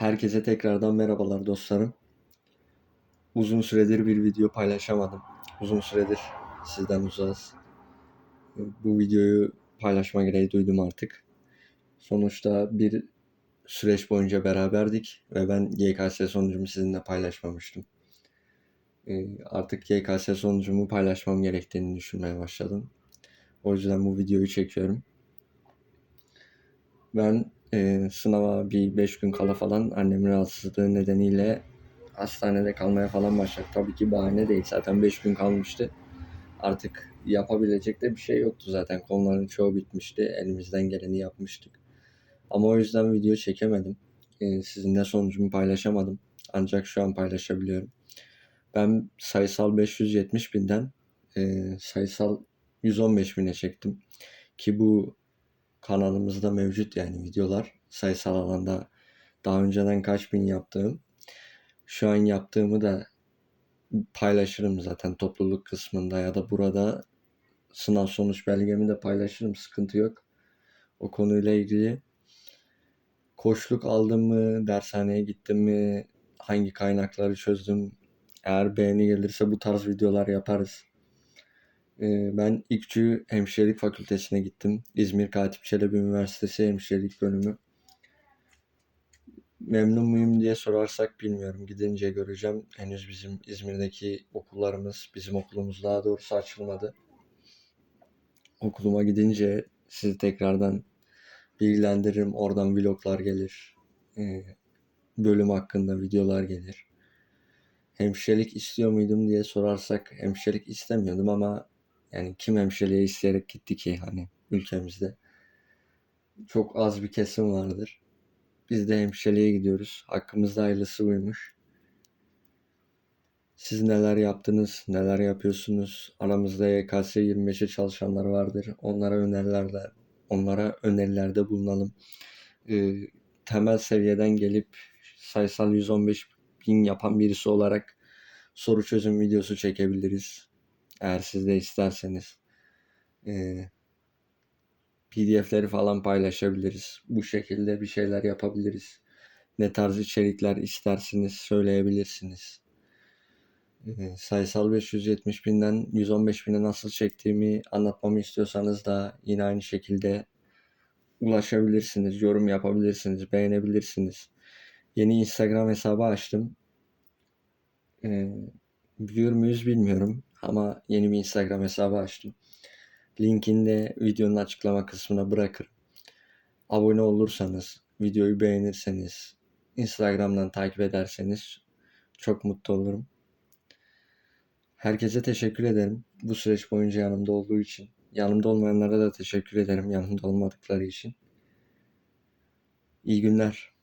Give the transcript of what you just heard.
Herkese tekrardan merhabalar dostlarım. Uzun süredir bir video paylaşamadım. Uzun süredir sizden uzağız. Bu videoyu paylaşma gereği duydum artık. Sonuçta bir süreç boyunca beraberdik ve ben YKS sonucumu sizinle paylaşmamıştım. Ee, Artık YKS sonucumu paylaşmam gerektiğini düşünmeye başladım. O yüzden bu videoyu çekiyorum. Ben e, sınava bir 5 gün kala falan annemin rahatsızlığı nedeniyle hastanede kalmaya falan başladık. Tabii ki bahane değil. Zaten 5 gün kalmıştı. Artık yapabilecek de bir şey yoktu zaten. Konuların çoğu bitmişti. Elimizden geleni yapmıştık. Ama o yüzden video çekemedim. E, sizinle sonucumu paylaşamadım. Ancak şu an paylaşabiliyorum. Ben sayısal 570 binden e, sayısal 115 bine çektim. Ki bu kanalımızda mevcut yani videolar. Sayısal alanda daha önceden kaç bin yaptığım. Şu an yaptığımı da paylaşırım zaten topluluk kısmında ya da burada. Sınav sonuç belgemi de paylaşırım sıkıntı yok. O konuyla ilgili. Koçluk aldım mı dershaneye gittim mi hangi kaynakları çözdüm? Eğer beğeni gelirse bu tarz videolar yaparız ben İKÇÜ Hemşirelik Fakültesine gittim. İzmir Katip Çelebi Üniversitesi Hemşirelik Bölümü. Memnun muyum diye sorarsak bilmiyorum. Gidince göreceğim. Henüz bizim İzmir'deki okullarımız, bizim okulumuz daha doğrusu açılmadı. Okuluma gidince sizi tekrardan bilgilendiririm. Oradan vloglar gelir. Bölüm hakkında videolar gelir. Hemşirelik istiyor muydum diye sorarsak hemşirelik istemiyordum ama yani kim hemşireliğe isteyerek gitti ki hani ülkemizde. Çok az bir kesim vardır. Biz de hemşireliğe gidiyoruz. Hakkımızda hayırlısı buymuş. Siz neler yaptınız, neler yapıyorsunuz? Aramızda YKS 25'e çalışanlar vardır. Onlara önerilerde, onlara önerilerde bulunalım. Ee, temel seviyeden gelip sayısal 115 bin yapan birisi olarak soru çözüm videosu çekebiliriz. Eğer siz de isterseniz. Ee, PDF'leri falan paylaşabiliriz. Bu şekilde bir şeyler yapabiliriz. Ne tarz içerikler istersiniz söyleyebilirsiniz. Ee, sayısal 570 binden 115 bine nasıl çektiğimi anlatmamı istiyorsanız da yine aynı şekilde ulaşabilirsiniz, yorum yapabilirsiniz, beğenebilirsiniz. Yeni Instagram hesabı açtım. Ee, biliyor muyuz bilmiyorum ama yeni bir Instagram hesabı açtım. Linkini de videonun açıklama kısmına bırakırım. Abone olursanız, videoyu beğenirseniz, Instagram'dan takip ederseniz çok mutlu olurum. Herkese teşekkür ederim bu süreç boyunca yanımda olduğu için. Yanımda olmayanlara da teşekkür ederim yanımda olmadıkları için. İyi günler.